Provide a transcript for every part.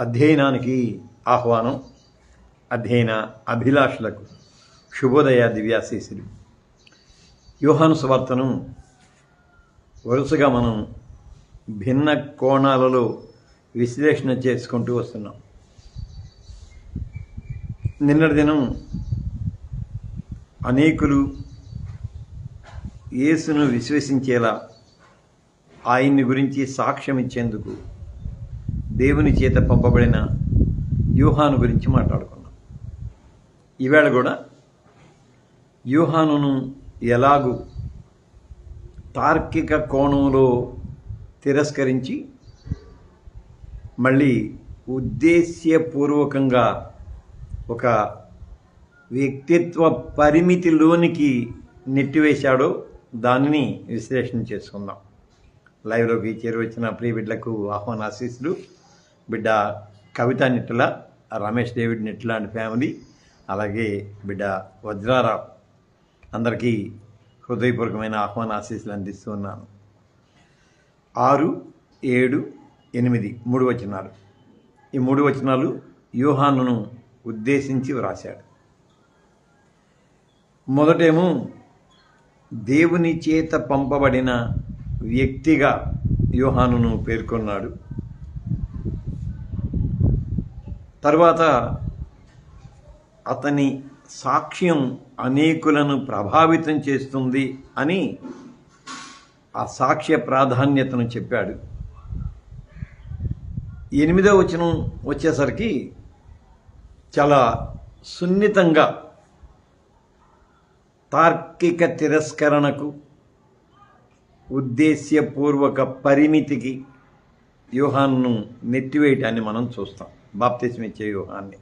అధ్యయనానికి ఆహ్వానం అధ్యయన అభిలాషులకు శుభోదయ దివ్యాశీసులు యోహాను సువార్తను వరుసగా మనం భిన్న కోణాలలో విశ్లేషణ చేసుకుంటూ వస్తున్నాం. నిన్నటి దినం అనేకులు యేసును విశ్వసించేలా ఆయన్ని గురించి సాక్ష్యం ఇచ్చేందుకు దేవుని చేత పంపబడిన యూహాను గురించి మాట్లాడుకున్నాం. ఈవేళ కూడా యూహానును ఎలాగూ తార్కిక కోణంలో తిరస్కరించి మళ్ళీ ఉద్దేశ్యపూర్వకంగా ఒక వ్యక్తిత్వ పరిమితిలోనికి నెట్టివేశాడో దానిని విశ్లేషణ చేసుకుందాం. లైవ్లోకి చేరువచ్చిన ప్రియ బిడ్డలకు ఆహ్వాన ఆశీస్సులు. బిడ్డ Kavitha Nitla Ramesh David Nitla and family అలాగే బిడ్డ వజ్రారావు. అందరికీ హృదయపూర్వకమైన ఆహ్వాన ఆశీస్సులు అందిస్తూ ఉన్నాను. ఆరు ఏడు ఎనిమిది మూడు వచనాలు. ఈ మూడు వచనాలు వ్యూహాన్ను ఉద్దేశించి వ్రాశాడు. మొదటేమో దేవుని చేత పంపబడిన వ్యక్తిగా వ్యూహానును పేర్కొన్నాడు. తర్వాత అతని సాక్ష్యం అనేకులను ప్రభావితం చేస్తుంది అని ఆ సాక్ష్య ప్రాధాన్యతను చెప్పాడు. ఎనిమిదో వచనం వచ్చేసరికి చాలా సున్నితంగా తార్కిక తిరస్కరణకు ఉద్దేశ్యపూర్వక పరిమితికి వ్యూహాన్ని నెట్టివేయటాన్ని మనం చూస్తాం. బాప్తిజం ఇచ్చే వ్యూహాన్ని.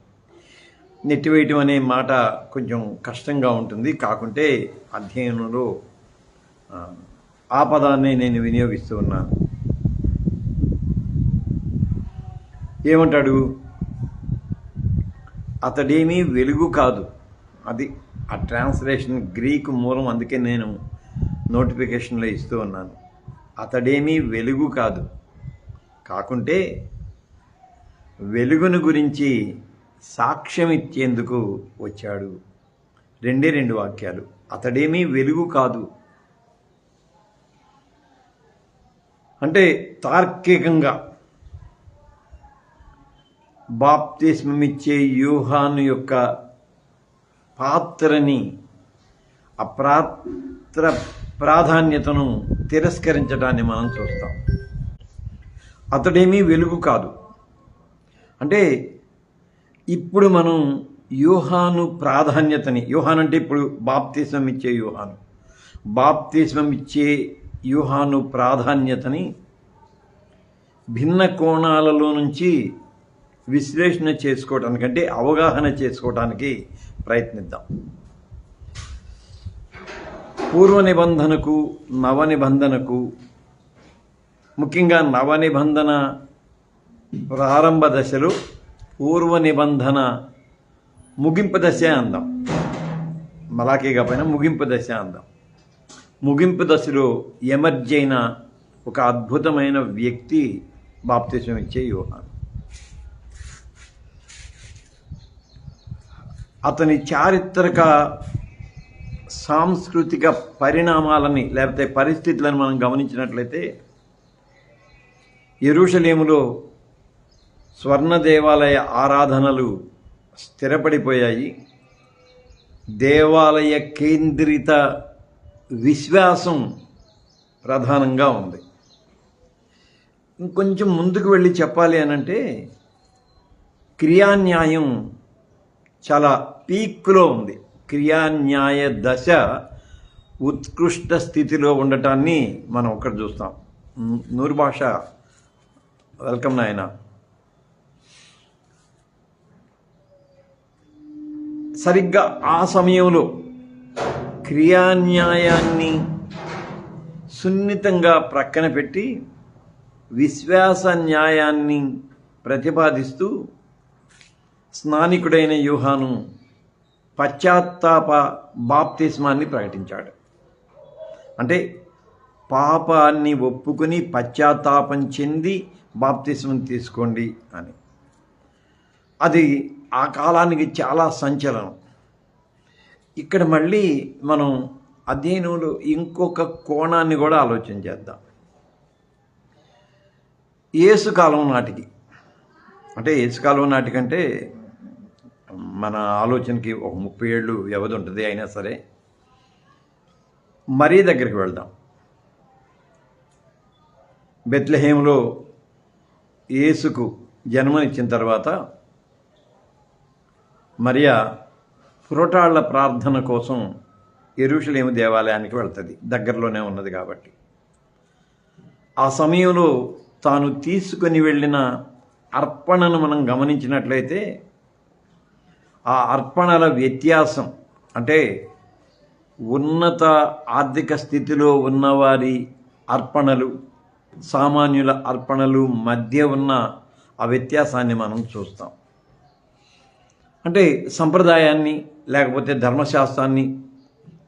నెట్టివేయటం అనే మాట కొంచెం కష్టంగా ఉంటుంది. కాకుంటే అధ్యయనంలో ఆ పదాన్ని నేను వినియోగిస్తూ ఉన్నాను. ఏమంటాడు? అతడేమీ వెలుగు కాదు. అది ఆ ట్రాన్స్లేషన్ గ్రీక్ మూలం అందుకే నేను నోటిఫికేషన్లో ఇస్తూ ఉన్నాను. అతడేమీ వెలుగు కాదు. కాకుంటే వెలుగును గురించి సాక్ష్యం ఇచ్చేందుకు వచ్చాడు. రెండే రెండు వాక్యాలు. అతడేమీ వెలుగు కాదు. అంటే తార్కికంగా బాప్తిస్మమిచ్చే యూహాను యొక్క పాత్రని అప్రాత్ర ప్రాధాన్యతను తిరస్కరించడాన్ని మనం చూస్తాం. అతడేమీ వెలుగు కాదు. అంటే ఇప్పుడు మనం యూహాను ప్రాధాన్యతని యూహాన్ అంటే ఇప్పుడు బాప్తిస్మం ఇచ్చే యూహాను. బాప్తిస్మం ఇచ్చే యూహాను ప్రాధాన్యతని భిన్న కోణాలలో నుంచి విశ్లేషణ చేసుకోవటానికి అంటే అవగాహన చేసుకోవటానికి ప్రయత్నిద్దాం. పూర్వ నిబంధనకు నవ నిబంధనకు ముఖ్యంగా నవ నిబంధన ప్రారంభ దశలు పూర్వ నిబంధన ముగింపు దశ అందాం. మలాఖీగా పైన ముగింపు దశ అందాం. ముగింపు దశలో ఎమర్జ్ అయిన ఒక అద్భుతమైన వ్యక్తి బాప్తిజం ఇచ్చే యోహాను. అతని చారిత్రక సాంస్కృతిక పరిణామాలని లేకపోతే పరిస్థితులను మనం గమనించినట్లయితే ఎరుషలేములో స్వర్ణ దేవాలయ ఆరాధనలు స్థిరపడిపోయాయి. దేవాలయ కేంద్రిత విశ్వాసం ప్రధానంగా ఉంది. ఇంకొంచెం ముందుకు వెళ్ళి చెప్పాలి అనంటే క్రియాన్యాయం చాలా పీక్లో ఉంది. క్రియాన్యాయ దశ ఉత్కృష్ట స్థితిలో ఉండటాన్ని మనం ఒకటి చూస్తాం. నూరు భాష వెల్కమ్ నాయన. సరిగ్గా ఆ సమయంలో క్రియాన్యాయాన్ని సున్నితంగా ప్రక్కన పెట్టి విశ్వాస న్యాయాన్ని ప్రతిపాదిస్తూ స్నానికుడైన యూహాను పశ్చాత్తాప బాప్తిస్మాన్ని ప్రకటించాడు. అంటే పాపాన్ని ఒప్పుకుని పశ్చాత్తాపం చెంది బాప్తిసం తీసుకోండి అని. అది ఆ కాలానికి చాలా సంచలనం. ఇక్కడ మళ్ళీ మనం అధ్యయనంలో ఇంకొక కోణాన్ని కూడా ఆలోచన చేద్దాం. ఏసుకాలం నాటికి అంటే ఏసుకాలం నాటికంటే మన ఆలోచనకి ఒక ముప్పై ఏళ్ళు వ్యవధి ఉంటుంది అయినా సరే మరీ దగ్గరికి వెళ్దాం. బెత్లహేములో యేసుకు జన్మనిచ్చిన తర్వాత మరియా పురటాళ్ళ ప్రార్థన కోసం ఎరుషులేమి దేవాలయానికి వెళ్తుంది. దగ్గరలోనే ఉన్నది కాబట్టి. ఆ సమయంలో తాను తీసుకొని వెళ్ళిన అర్పణను మనం గమనించినట్లయితే ఆ అర్పణల వ్యత్యాసం అంటే ఉన్నత ఆర్థిక స్థితిలో ఉన్నవారి అర్పణలు సామాన్యుల అర్పణలు మధ్య ఉన్న ఆ వ్యత్యాసాన్ని మనం చూస్తాం. అంటే సంప్రదాయాన్ని లేకపోతే ధర్మశాస్త్రాన్ని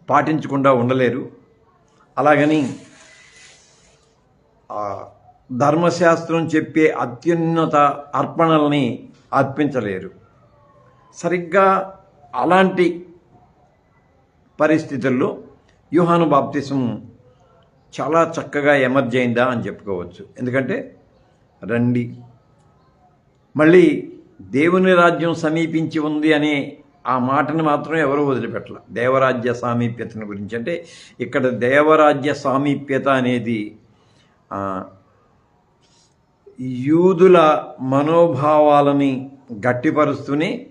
పాటించకుండా ఉండలేరు. అలాగని ధర్మశాస్త్రం చెప్పే అత్యున్నత అర్పణల్ని అర్పించలేరు. సరిగ్గా అలాంటి పరిస్థితుల్లో యూహాను బాప్తిసం చాలా చక్కగా ఎమర్జ్ అయిందా అని చెప్పుకోవచ్చు. ఎందుకంటే రండి. మళ్ళీ దేవుని రాజ్యం సమీపించి ఉంది అనే ఆ మాటను మాత్రం ఎవరు వదిలిపెట్టల. దేవరాజ్య సామీప్యతను గురించి. అంటే ఇక్కడ దేవరాజ్య సామీప్యత అనేది యూదుల మనోభావాలని గట్టిపరుస్తూనే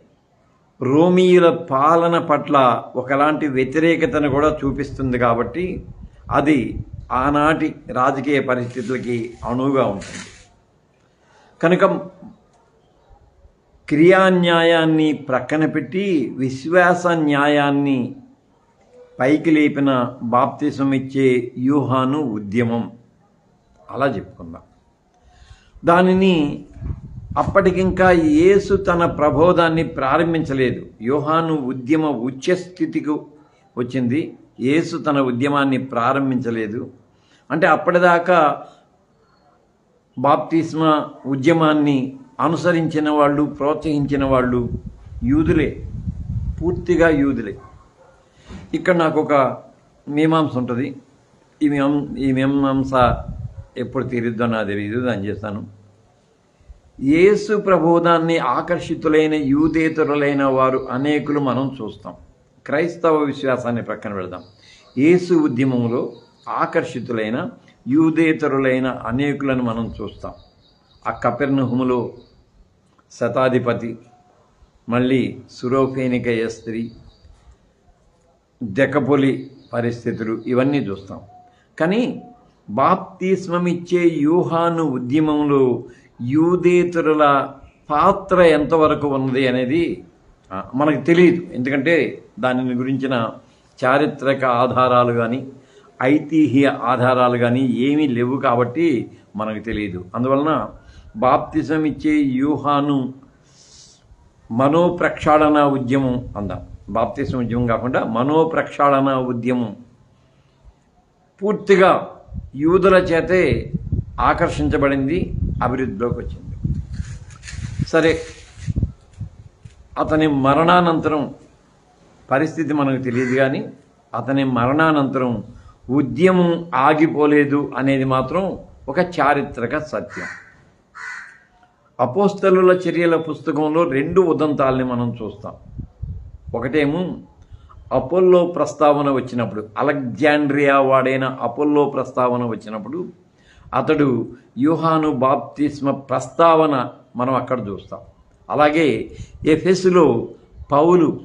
రోమీయుల పాలన పట్ల ఒకలాంటి వ్యతిరేకతను కూడా చూపిస్తుంది కాబట్టి అది ఆనాటి రాజకీయ పరిస్థితులకి అణువుగా ఉంటుంది. కనుక క్రియాన్యాయాన్ని ప్రక్కన పెట్టి విశ్వాస న్యాయాన్ని పైకి లేపిన బాప్తిసం ఇచ్చే యూహాను ఉద్యమం. అలా చెప్పుకుందాం. దానిని అప్పటికింకా యేసు తన ప్రబోధాన్ని ప్రారంభించలేదు. యోహాను ఉద్యమ ఉచ్చస్థితికి వచ్చింది. యేసు తన ఉద్యమాన్ని ప్రారంభించలేదు. అంటే అప్పటిదాకా బాప్తిస్మ ఉద్యమాన్ని అనుసరించిన వాళ్ళు ప్రోత్సహించిన వాళ్ళు యూదులే. పూర్తిగా యూదులే. ఇక్కడ నాకు ఒక మీమాంస ఉంటుంది. ఈ మీమాం ఈ మీమాంస ఎప్పుడు తీరుద్దో నాకు తెలియదు దాన్ని చేస్తాను. యేసు ప్రబోధాన్ని ఆకర్షితులైన యూదేతరులైన వారు అనేకులు మనం చూస్తాం. క్రైస్తవ విశ్వాసాన్ని ప్రక్కన పెడదాం. యేసు ఉద్యమంలో ఆకర్షితులైన యూదేతరులైన అనేకులను మనం చూస్తాం. ఆ కపెర్నహుములో శతాధిపతి మళ్ళీ సురోఫేనికయ స్త్రీ దెకపొలి పరిస్థితులు ఇవన్నీ చూస్తాం. కానీ బాప్తిస్మమిచ్చే యూహాను ఉద్యమంలో యూదేతరుల పాత్ర ఎంతవరకు ఉన్నది అనేది మనకు తెలియదు ఎందుకంటే దానిని గురించిన చారిత్రక ఆధారాలు కానీ ఐతిహ్య ఆధారాలు కానీ ఏమీ లేవు కాబట్టి మనకు తెలియదు. అందువలన బాప్తిజం ఇచ్చే యూహాను మనోప్రక్షాళన ఉద్యమం అందాం. బాప్తిజం ఉద్యమం కాకుండా మనోప్రక్షాళన ఉద్యమం. పూర్తిగా యూదుల చేతే ఆకర్షించబడింది అభివృద్ధిలోకి వచ్చింది. సరే అతని మరణానంతరం పరిస్థితి మనకు తెలియదు కానీ అతని మరణానంతరం ఉద్యమం ఆగిపోలేదు అనేది మాత్రం ఒక చారిత్రక సత్యం. అపోస్తలుల చర్యల పుస్తకంలో రెండు ఉదంతాల్ని మనం చూస్తాం. ఒకటేమో అపోల్లో ప్రస్తావన వచ్చినప్పుడు అలెగ్జాండ్రియా వాడైన అపోల్లో ప్రస్తావన వచ్చినప్పుడు అతడు యూహాను బాప్తిస్మ ప్రస్తావన మనం అక్కడ చూస్తాం. అలాగే ఎఫెస్లో పౌలు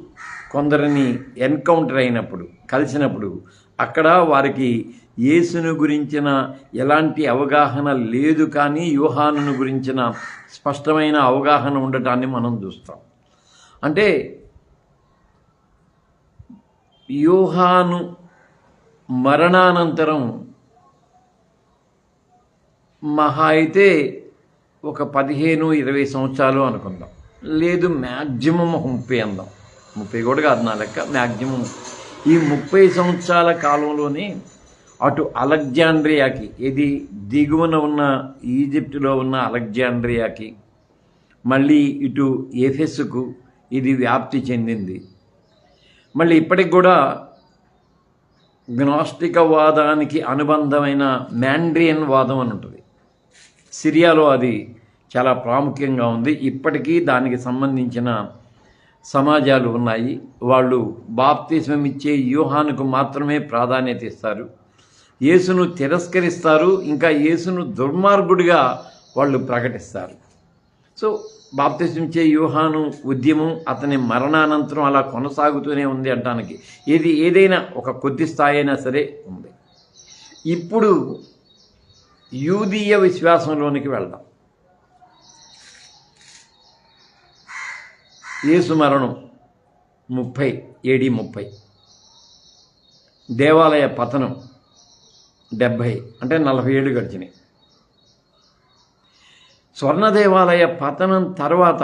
కొందరిని ఎన్కౌంటర్ అయినప్పుడు కలిసినప్పుడు అక్కడ వారికి యేసును గురించిన ఎలాంటి అవగాహన లేదు కానీ యూహానును గురించిన స్పష్టమైన అవగాహన ఉండటాన్ని మనం చూస్తాం. అంటే యూహాను మరణానంతరం మహా అయితే ఒక పదిహేను ఇరవై సంవత్సరాలు అనుకుందాం. లేదు మ్యాక్సిమం ముప్పై అందాం. ముప్పై కూడా కాదు నా లెక్క మ్యాక్సిమం ఈ ముప్పై సంవత్సరాల కాలంలోనే అటు అలెగ్జాండ్రియాకి ఇది దిగువన ఉన్న ఈజిప్టులో ఉన్న అలెగ్జాండ్రియాకి మళ్ళీ ఇటు ఎఫెస్కు ఇది వ్యాప్తి చెందింది. మళ్ళీ ఇప్పటికి కూడా గ్నాస్టికవాదానికి అనుబంధమైన మ్యాండ్రియన్ వాదం అని ఉంటుంది. సిరియాలో అది చాలా ప్రాముఖ్యంగా ఉంది. ఇప్పటికీ దానికి సంబంధించిన సమాజాలు ఉన్నాయి. వాళ్ళు బాప్తిజం ఇచ్చే వ్యూహానికి మాత్రమే ప్రాధాన్యత ఇస్తారు. యేసును తిరస్కరిస్తారు. ఇంకా యేసును దుర్మార్గుడిగా వాళ్ళు ప్రకటిస్తారు. సో బాప్తిజం ఇచ్చే వ్యూహాను ఉద్యమం అతని మరణానంతరం అలా కొనసాగుతూనే ఉంది అంటానికి. ఏది ఏదైనా ఒక కొద్ది స్థాయి అయినా సరే ఉంది. ఇప్పుడు యూదీయ విశ్వాసంలోనికి వెళ్దాం. యేసు మరణం ముప్పై ఏడి ముప్పై. దేవాలయ పతనం డెబ్భై అంటే నలభై ఏళ్ళు గడిచినాయి. స్వర్ణ దేవాలయ పతనం తర్వాత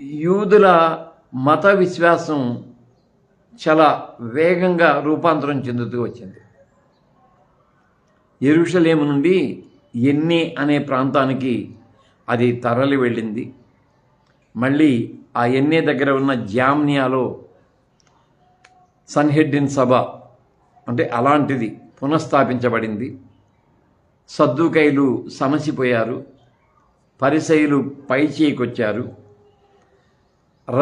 యూదుల మత విశ్వాసం చాలా వేగంగా రూపాంతరం చెందుతూ వచ్చింది. ఎరుషలేము నుండి ఎన్ని అనే ప్రాంతానికి అది తరలి వెళ్ళింది. మళ్ళీ ఆ ఎన్నే దగ్గర ఉన్న జామ్నియాలో సన్హెడ్డిన్ సభ అంటే అలాంటిది పునఃస్థాపించబడింది. సద్దుకైలు సమసిపోయారు. పరిసయులు పైచేకొచ్చారు.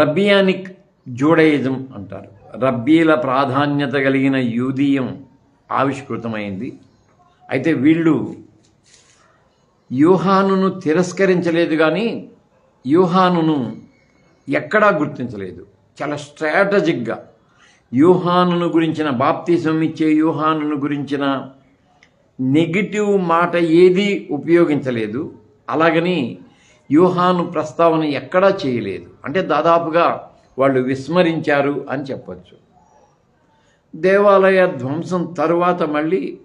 రబ్బియానిక్ జూడయిజం అంటారు. రబ్బీల ప్రాధాన్యత కలిగిన యూదీయం ఆవిష్కృతమైంది. అయితే వీళ్ళు యూహానును తిరస్కరించలేదు కానీ యూహానును ఎక్కడా గుర్తించలేదు. చాలా స్ట్రాటజిక్గా యూహానును గురించిన బాప్తిజం ఇచ్చే యూహానును గురించిన నెగిటివ్ మాట ఏది ఉపయోగించలేదు. అలాగని యూహాను ప్రస్తావన ఎక్కడా చేయలేదు. అంటే దాదాపుగా వాళ్ళు విస్మరించారు అని చెప్పచ్చు. దేవాలయ ధ్వంసం తరువాత మళ్ళీ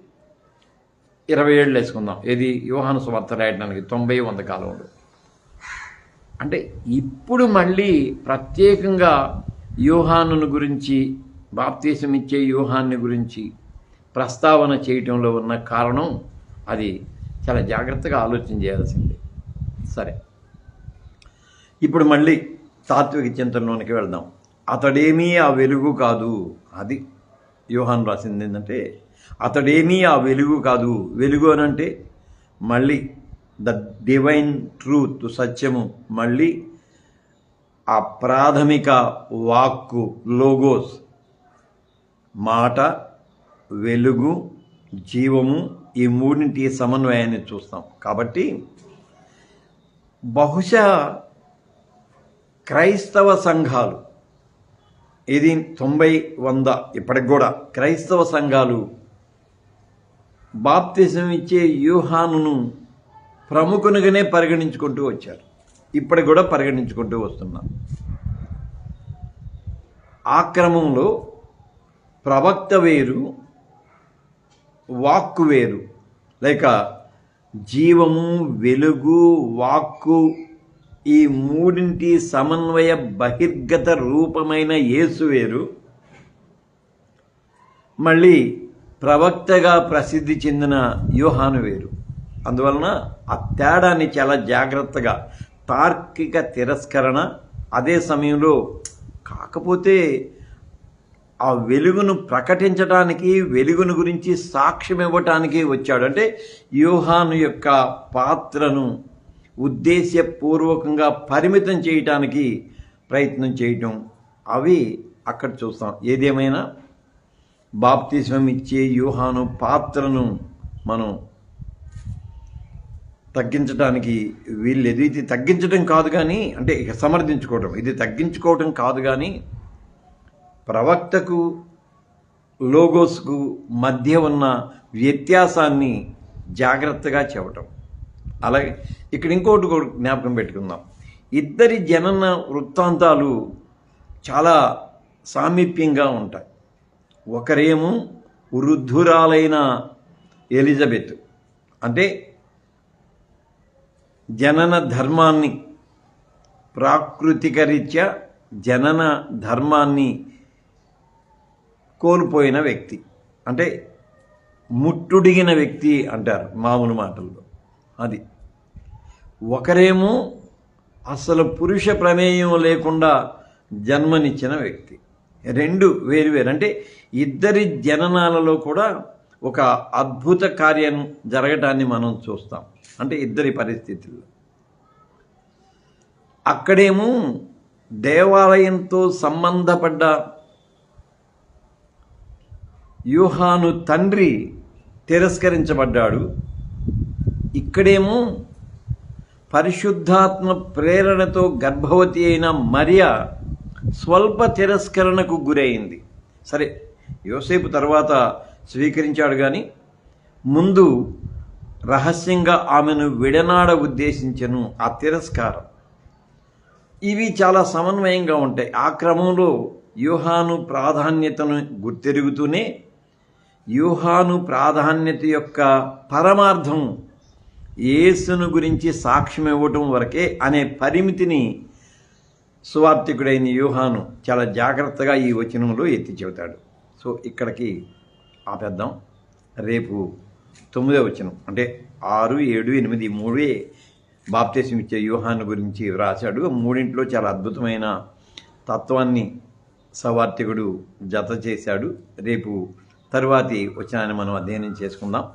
ఇరవై ఏళ్ళు వేసుకుందాం. ఇది యూహాను సువార్త రాయడానికి తొంభై వంద కాలంలో అంటే ఇప్పుడు మళ్ళీ ప్రత్యేకంగా యూహాను గురించి బాప్తీసం ఇచ్చే యూహాన్ని గురించి ప్రస్తావన చేయటంలో ఉన్న కారణం అది చాలా జాగ్రత్తగా ఆలోచన చేయాల్సింది. సరే. ఇప్పుడు మళ్ళీ తాత్విక చింతనలోనికి వెళ్దాం. అతడేమీ ఆ వెలుగు కాదు. అది యోహాన్ రాసింది ఏంటంటే అతడేమీ ఆ వెలుగు కాదు. వెలుగు అని అంటే మళ్ళీ ద డివైన్ ట్రూత్ సత్యము మళ్ళీ ఆ ప్రాథమిక వాక్కు లోగోస్ మాట వెలుగు జీవము ఈ మూడింటి సమన్వయాన్ని చూస్తాం. కాబట్టి బహుశా క్రైస్తవ సంఘాలు ఇది తొంభై వంద ఇప్పటికి కూడా క్రైస్తవ సంఘాలు బాప్తిజం ఇచ్చే వ్యూహాను ప్రముఖునిగానే పరిగణించుకుంటూ వచ్చారు. ఇప్పటికి కూడా పరిగణించుకుంటూ వస్తున్నారు ఆ క్రమంలో ప్రవక్త వేరు వాక్కు వేరు. లేక జీవము వెలుగు వాక్కు ఈ మూడింటి సమన్వయ బహిర్గత రూపమైన యేసు వేరు. మళ్ళీ ప్రవక్తగా ప్రసిద్ధి చెందిన యోహాను వేరు. అందువలన ఆ తేడాన్ని చాలా జాగ్రత్తగా తార్కిక తిరస్కరణ అదే సమయంలో కాకపోతే ఆ వెలుగును ప్రకటించడానికి వెలుగును గురించి సాక్ష్యం ఇవ్వటానికి వచ్చాడు. అంటే యూహాను యొక్క పాత్రను ఉద్దేశపూర్వకంగా పరిమితం చేయటానికి ప్రయత్నం చేయటం. అవి అక్కడ చూస్తాం. ఏదేమైనా బాప్తిస్మం ఇచ్చే యూహాను పాత్రను మనం తగ్గించడానికి వీళ్ళేది ఇది తగ్గించడం కాదు కానీ అంటే సమర్థించుకోవటం ఇది తగ్గించుకోవటం కాదు కానీ ప్రవక్తకు లోగోస్కు మధ్య ఉన్న వ్యత్యాసాన్ని జాగ్రత్తగా చెప్పటం. అలాగే ఇక్కడ ఇంకోటి కూడా జ్ఞాపకం పెట్టుకుందాం. ఇద్దరి జనన వృత్తాంతాలు చాలా సామీప్యంగా ఉంటాయి. ఒకరేమో వృద్ధురాలైన ఎలిజబెత్. అంటే జనన ధర్మాన్ని ప్రాకృతికరీత్యా జనన ధర్మాన్ని కోల్పోయిన వ్యక్తి. అంటే ముట్టుడిగిన వ్యక్తి అంటారు మామూలు మాటల్లో. అది. ఒకరేమో అసలు పురుష ప్రమేయం లేకుండా జన్మనిచ్చిన వ్యక్తి. రెండు వేరువేరు అంటే ఇద్దరి జననాలలో కూడా ఒక అద్భుత కార్యం జరగటాన్ని మనం చూస్తాం. అంటే ఇద్దరి పరిస్థితుల్లో. అక్కడేమో దేవాలయంతో సంబంధపడ్డ యూహాను తండ్రి తిరస్కరించబడ్డాడు. ఇక్కడేమో పరిశుద్ధాత్మ ప్రేరణతో గర్భవతి అయిన మరియ స్వల్ప తిరస్కరణకు గురైంది. సరే యోసేపు తర్వాత స్వీకరించాడు కానీ ముందు రహస్యంగా ఆమెను విడనాడ ఉద్దేశించను ఆ తిరస్కారం. ఇవి చాలా సమన్వయంగా ఉంటాయి. ఆ క్రమంలో యూహాను ప్రాధాన్యతను గుర్తెరుగుతూనే వ్యూహాను ప్రాధాన్యత యొక్క పరమార్థం యేసును గురించి సాక్ష్యం ఇవ్వటం వరకే అనే పరిమితిని సువార్థికుడైన యూహాను చాలా జాగ్రత్తగా ఈ వచనంలో ఎత్తి చెబుతాడు. సో ఇక్కడికి ఆపేద్దాం. రేపు తొమ్మిదో వచనం. అంటే ఆరు ఏడు ఎనిమిది మూడే బాప్తేశం ఇచ్చే వ్యూహాన్ని గురించి వ్రాశాడు. మూడింట్లో చాలా అద్భుతమైన తత్వాన్ని సవార్థికుడు జత చేశాడు. రేపు తరువాతి వచనాన్ని మనం అధ్యయనం చేసుకుందాం.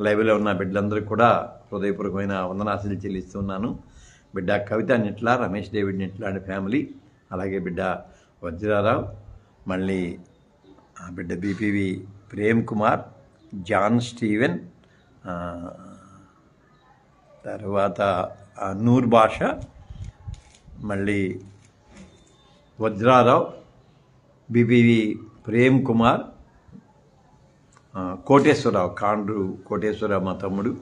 లైవ్లో ఉన్న బిడ్డలందరికీ కూడా హృదయపూర్వకమైన వందనాశలు చెల్లిస్తున్నాను. బిడ్డ Kavitha Nitla Ramesh David Nitla and family అలాగే బిడ్డ వజ్రారావు మళ్ళీ ఆ బిడ్డ BPV Prem Kumar John Steven తర్వాత నూర్ భాష మళ్ళీ వజ్రారావు బిబివి ప్రేమ్ కుమార్ కోటేశ్వరరావు కాండ్రు కోటేశ్వరరావు మా తమ్ముడు.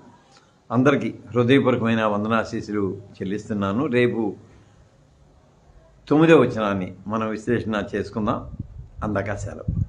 అందరికీ హృదయపూర్వకమైన వందనాశీసులు చెల్లిస్తున్నాను. రేపు తొమ్మిదో వచనాన్ని మనం విశ్లేషణ చేసుకుందాం. అందాక సెలవు